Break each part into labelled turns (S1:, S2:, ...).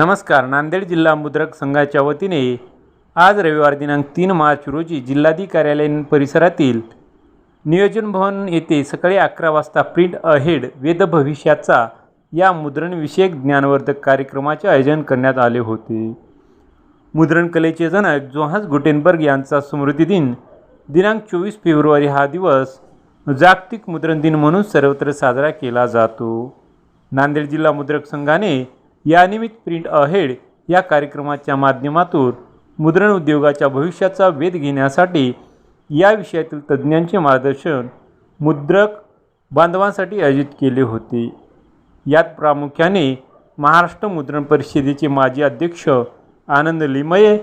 S1: नमस्कार. नांदेड जिल्हा मुद्रक संघाच्या वतीने आज रविवार दिनांक तीन मार्च रोजी जिल्हाधिकार्यालयीन परिसरातील नियोजन भवन येथे सकाळी अकरा वाजता प्रिंट अहेड वेद भविष्याचा या मुद्रणविषयक ज्ञानवर्धक कार्यक्रमाचे आयोजन करण्यात आले होते. मुद्रण कलेचे जनक जोहान्स गुटेनबर्ग यांचा स्मृतिदिन दिनांक चोवीस फेब्रुवारी हा दिवस जागतिक मुद्रण दिन म्हणून सर्वत्र साजरा केला जातो. नांदेड जिल्हा मुद्रक संघाने यानिमित्त प्रिंट अहेड या कार्यक्रमाच्या माध्यमातून मुद्रण उद्योगाच्या भविष्याचा वेध घेण्यासाठी या विषयातील तज्ज्ञांचे मार्गदर्शन मुद्रक बांधवांसाठी आयोजित केले होते. यात प्रामुख्याने महाराष्ट्र मुद्रण परिषदेचे माजी अध्यक्ष आनंद लिमये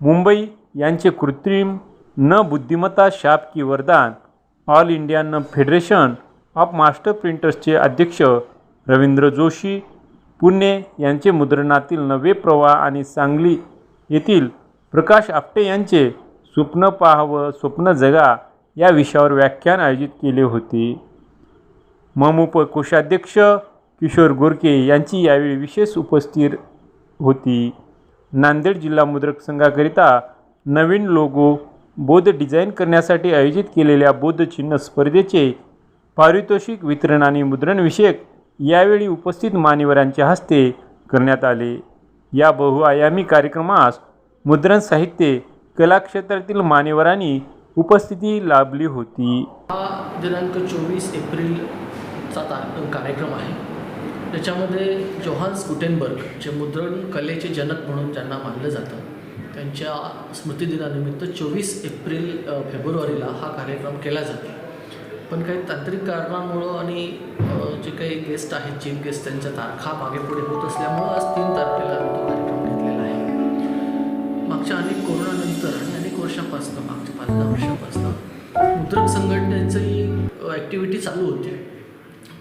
S1: मुंबई यांचे कृत्रिम न बुद्धिमत्ता शाप की वरदान ऑल इंडिया न फेडरेशन ऑफ मास्टर प्रिंटर्सचे अध्यक्ष रवींद्र जोशी पुणे यांचे मुद्रणातील नवे प्रवाह आणि सांगली येथील प्रकाश आपटे यांचे स्वप्न पाहावं स्वप्न जगा या विषयावर व्याख्यान आयोजित केले होते. ममुप कोषाध्यक्ष किशोर गोरके यांची यावेळी विशेष उपस्थित होती. नांदेड जिल्हा मुद्रक संघाकरिता नवीन लोगो बोध डिझाईन करण्यासाठी आयोजित केलेल्या बौद्ध चिन्ह स्पर्धेचे पारितोषिक वितरण आणि मुद्रणविषयक यावेळी उपस्थित मान्यवरांच्या हस्ते करण्यात आले. या बहुआयामी कार्यक्रमास मुद्रण साहित्य कलाक्षेत्रातील मान्यवरांनी उपस्थिती लाभली होती.
S2: हा दिनांक चोवीस एप्रिलचा ता कार्यक्रम आहे. त्याच्यामध्ये जोहान्स गुटेनबर्ग जे मुद्रण कलेचे जनक म्हणून ज्यांना मानलं जातं. त्यांच्या स्मृतिदिनानिमित्त चोवीस एप्रिल फेब्रुवारीला हा कार्यक्रम केला जातो. पण काही तांत्रिक कारणांमुळं आणि जे काही गेस्ट आहेत चीफ गेस्ट त्यांच्या तारखा मागे पुढे होत असल्यामुळं आज तीन तारखेला तो कार्यक्रम घेतलेला आहे. मागच्या अनेक कोरोनानंतर आणि अनेक वर्षापासून मागच्या पाच दहा वर्षापासून मुद्रक संघटनेची ॲक्टिव्हिटी चालू होती.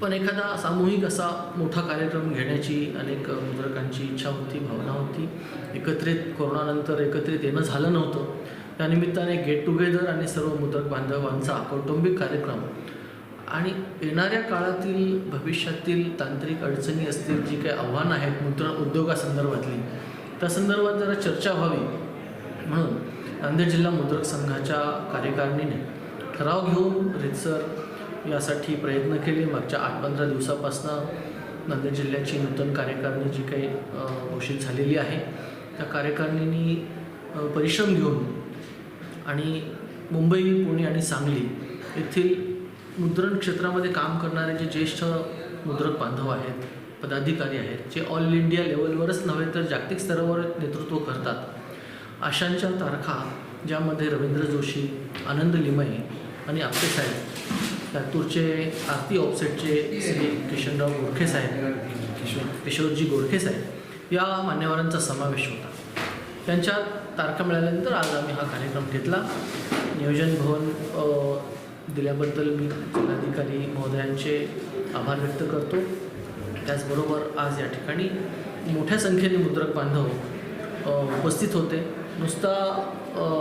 S2: पण एखादा सामूहिक असा मोठा कार्यक्रम घेण्याची अनेक मुद्रकांची इच्छा होती भावना होती. एकत्रित कोरोनानंतर एकत्रित येणं झालं नव्हतं. त्यानिमित्ताने गेट टुगेदर आणि सर्व मुद्रक बांधवांचा कौटुंबिक कार्यक्रम आणि येणाऱ्या काळातील भविष्यातील तांत्रिक अडचणी असतील जी काही आव्हानं आहेत मुद्रण उद्योगासंदर्भातली त्या संदर्भात जरा चर्चा व्हावी. म्हणून नांदेड जिल्हा मुद्रक संघाच्या कार्यकारिणीने ठराव घेऊन रितसर यासाठी प्रयत्न केले. मागच्या आठ पंधरा दिवसापासून नांदेड जिल्ह्याची नूतन कार्यकारिणी जी काही घोषित झालेली आहे त्या कार्यकारिणींनी परिश्रम घेऊन आणि मुंबई पुणे आणि सांगली येथील मुद्रण क्षेत्रामध्ये काम करणारे जे ज्येष्ठ मुद्रक बांधव आहेत पदाधिकारी आहेत जे ऑल इंडिया लेवलवरच नव्हे तर जागतिक स्तरावर नेतृत्व करतात अशांच्या तारखा ज्यामध्ये रवींद्र जोशी आनंद लिमये आणि आपटे साहेब लातूरचे आरती ऑफसेटचे श्री किशनराव गोरखे साहेब किशोर किशोरजी गोरखे साहेब या मान्यवरांचा समावेश होता. त्यांच्या तारखा मिळाल्यानंतर आज आम्ही हा कार्यक्रम घेतला. नियोजन भवन दिल्याबद्दल मी जिल्हाधिकारी महोदयांचे आभार व्यक्त करतो. त्याचबरोबर आज या ठिकाणी मोठ्या संख्येने मुद्रक बांधव उपस्थित होते. नुसता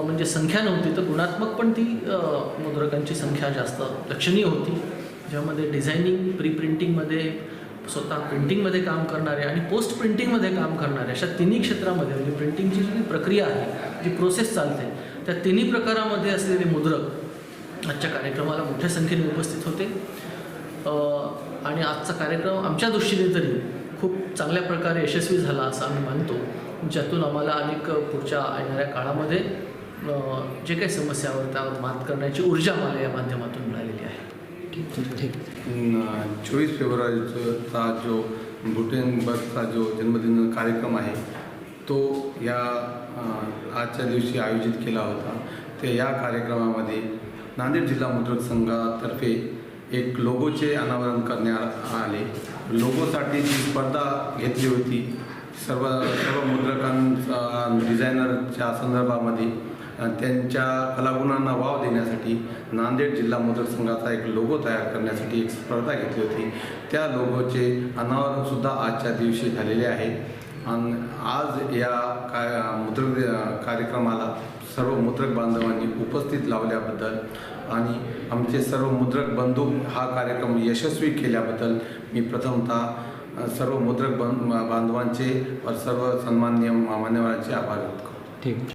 S2: म्हणजे संख्या नव्हती तर गुणात्मक पण ती मुद्रकांची संख्या जास्त लक्षणीय होती. ज्यामध्ये डिझायनिंग प्री प्रिंटिंगमध्ये स्वतः प्रिंटिंगमध्ये काम करणारे आणि पोस्ट प्रिंटिंगमध्ये काम करणारे अशा तिन्ही क्षेत्रामध्ये म्हणजे प्रिंटिंगची जी प्रक्रिया आहे जी प्रोसेस चालते त्या तिन्ही प्रकारामध्ये असलेले मुद्रक आजच्या कार्यक्रमाला मोठ्या संख्येने उपस्थित होते. अ, आणि आजचा कार्यक्रम आमच्या दृष्टीने तरी खूप चांगल्या प्रकारे यशस्वी झाला असं आम्ही मानतो. ज्यातून आम्हाला अनेक पुढच्या येणाऱ्या काळामध्ये जे काही समस्यावर त्यावर मात करण्याची ऊर्जा आम्हाला या माध्यमातून मिळालेली आहे.
S3: चोवीस फेब्रुवारीचा जो गुटेनबर्गचा जो जन्मदिन कार्यक्रम आहे तो या आजच्या दिवशी आयोजित केला होता. ते या कार्यक्रमामध्ये नांदेड जिल्हा मुद्रक संघातर्फे एक लोगोचे अनावरण करण्यात आले. लोगोसाठी जी स्पर्धा घेतली होती सर्व सर्व मुद्रकांचा डिझायनरच्या संदर्भामध्ये त्यांच्या कलागुणांना वाव देण्यासाठी नांदेड जिल्हा मुद्रक संघाचा एक लोगो तयार करण्यासाठी एक स्पर्धा घेतली होती. त्या लोगोचे अनावरणसुद्धा आजच्या दिवशी झालेले आहे. आणि आज या काय मुद्रक कार्यक्रमाला सर्व मुद्रक बांधवांनी उपस्थित लावल्याबद्दल आणि आमचे सर्व मुद्रक बंधू हा कार्यक्रम यशस्वी केल्याबद्दल मी प्रथमतः सर्व मुद्रक बं बांधवांचे व सर्व सन्माननीय मान्यवरांचे आभार व्यक्त करतो.
S1: ठीक